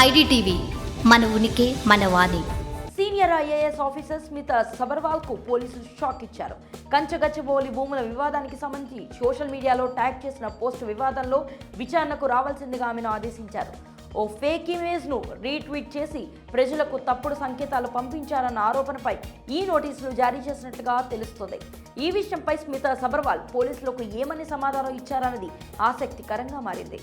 IDTV మన ఉనికి మన వాణి. సీనియర్ ఐఏఎస్ ఆఫీసర్ స్మిత సబర్వాల్కు పోలీసులు షాక్ ఇచ్చారు. కంచగచ్చబోలి భూముల వివాదానికి సంబంధించి సోషల్ మీడియాలో ట్యాగ్ చేసిన పోస్ట్ వివాదంలో విచారణకు రావాల్సిందిగా ఆమెను ఆదేశించారు. ఓ ఫేక్ ఇమేజ్ను రీట్వీట్ చేసి ప్రజలకు తప్పుడు సంకేతాలు పంపించారన్న ఆరోపణపై ఈ నోటీసులు జారీ చేసినట్లుగా తెలుస్తోంది. ఈ విషయంపై స్మిత సబర్వాల్ పోలీసులకు ఏమని సమాధానం ఇచ్చారన్నది ఆసక్తికరంగా మారింది.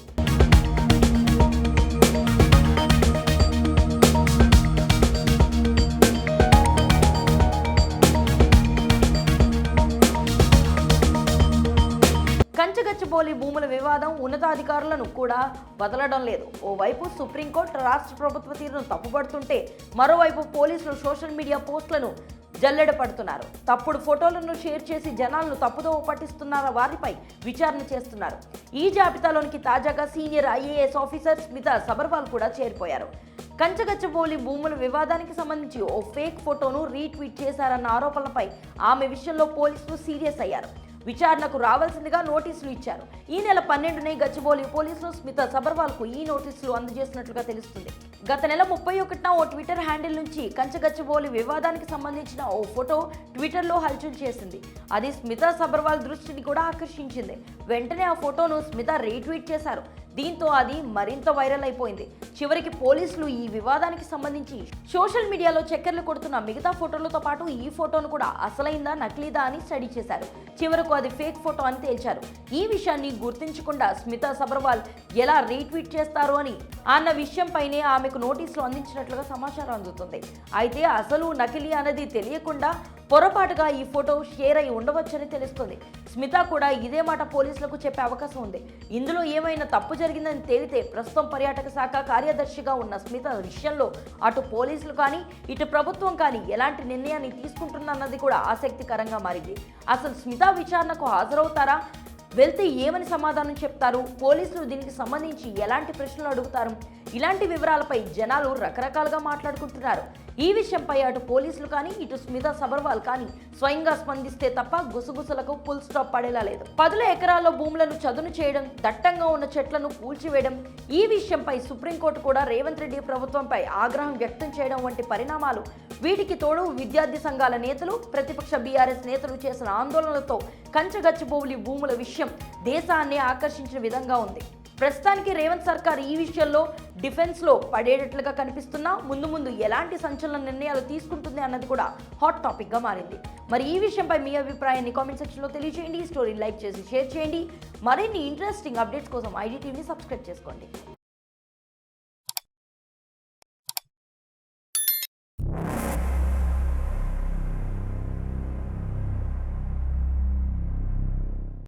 పోలి భూముల వివాదం ఉన్నతాధికారులను కూడా వదలడం లేదు. ఓవైపు సుప్రీంకోర్టు రాష్ట్ర ప్రభుత్వ తీరును తప్పుపడుతుంటే మరోవైపు పోలీసులు సోషల్ మీడియా పోస్టులను జల్లెడ పడుతున్నారు. తప్పుడు ఫోటోలను షేర్ చేసి జనాలను తప్పుదోవ పట్టిస్తున్న వారిపై విచారణ చేస్తున్నారు. ఈ జాబితాలోనికి తాజాగా senior IAS officer Smita Sabharwal కూడా చేరిపోయారు. కంచగచ్చబోలి భూముల వివాదానికి సంబంధించి ఓ ఫేక్ ఫోటోను రీట్వీట్ చేశారన్న ఆరోపణలపై ఆమె విషయంలో పోలీసులు సీరియస్ అయ్యారు. విచారణకు రావాల్సిందిగా నోటీసులు ఇచ్చారు. ఈ నెల పన్నెండునే గచ్చిబౌలి పోలీసులు స్మిత సబర్వాల్కు ఈ నోటీసులు అందజేసినట్లుగా తెలుస్తుంది. గత నెల ముప్పై ఒకటిన ఓ ట్విట్టర్ హ్యాండిల్ నుంచి కంచగచ్చిబౌలి వివాదానికి సంబంధించిన ఓ ఫోటో ట్విట్టర్లో హల్చల్ చేసింది. అది స్మిత సబర్వాల్ దృష్టిని కూడా ఆకర్షించింది. వెంటనే ఆ ఫోటోను స్మిత రీట్వీట్ చేశారు. దీంతో అది మరింత వైరల్ అయిపోయింది. చివరికి పోలీసులు ఈ వివాదానికి సంబంధించి సోషల్ మీడియాలో చక్కెర్లు కొడుతున్న మిగతా ఫోటోలతో పాటు ఈ ఫోటోను కూడా అసలైందా నకిలీదా అని స్టడీ చేశారు. చివరకు అది ఫేక్ ఫోటో అని తేల్చారు. ఈ విషయాన్ని గుర్తించకుండా స్మితా సబర్వాల్ ఎలా రీట్వీట్ చేస్తారు అని అన్న విషయంపైనే ఆమెకు నోటీసులు అందించినట్లుగా సమాచారం అందుతుంది. అయితే అసలు నకిలీ అన్నది తెలియకుండా పొరపాటుగా ఈ ఫోటో షేర్ అయి ఉండవచ్చని తెలుస్తుంది. స్మిత కూడా ఇదే మాట పోలీసులకు చెప్పే అవకాశం ఉంది. ఇందులో ఏమైనా తప్పు జరిగిందని తేలితే ప్రస్తుతం పర్యాటక శాఖ కార్యదర్శిగా ఉన్న స్మిత విషయంలో అటు పోలీసులు కానీ ఇటు ప్రభుత్వం కానీ ఎలాంటి నిర్ణయాన్ని తీసుకుంటుందన్నది కూడా ఆసక్తికరంగా మారింది. అసలు స్మిత విచారణకు హాజరవుతారా? వెళ్తే ఏమని సమాధానం చెప్తారు? పోలీసులు దీనికి సంబంధించి ఎలాంటి ప్రశ్నలు అడుగుతారు? ఇలాంటి వివరాలపై జనాలు రకరకాలుగా మాట్లాడుకుంటున్నారు. ఈ విషయంపై అటు పోలీసులు కానీ ఇటు స్మిత సబర్వాల్ కానీ స్వయంగా స్పందిస్తే తప్ప గుసగుసలకు ఫుల్ స్టాప్ పడేలా లేదు. పదుల ఎకరాల్లో భూములను చదును చేయడం దట్టంగా ఉన్న చెట్లను కూల్చివేయడం ఈ విషయంపై సుప్రీంకోర్టు కూడా రేవంత్ రెడ్డి ప్రభుత్వంపై ఆగ్రహం వ్యక్తం చేయడం వంటి పరిణామాలు వీటికి తోడు విద్యార్థి సంఘాల నేతలు ప్రతిపక్ష బీఆర్ఎస్ నేతలు చేసిన ఆందోళనలతో కంచగచ్చిబౌలి భూముల విషయం దేశాన్ని ఆకర్షించిన విధంగా ఉంది. ప్రస్తుతానికి రేవంత్ సర్కార్ ఈ విషయంలో డిఫెన్స్లో పడేటట్లుగా కనిపిస్తున్నా ముందు ముందు ఎలాంటి సంచలన నిర్ణయాలు తీసుకుంటుంది అన్నది కూడా హాట్ టాపిక్గా మారింది. మరి ఈ విషయంపై మీ అభిప్రాయాన్ని కామెంట్ సెక్షన్లో తెలియజేయండి ఈ స్టోరీ లైక్ చేసి షేర్ చేయండి. మరిన్ని ఇంట్రెస్టింగ్ అప్డేట్స్ కోసం ఐడి టీవీని సబ్స్క్రైబ్ చేసుకోండి.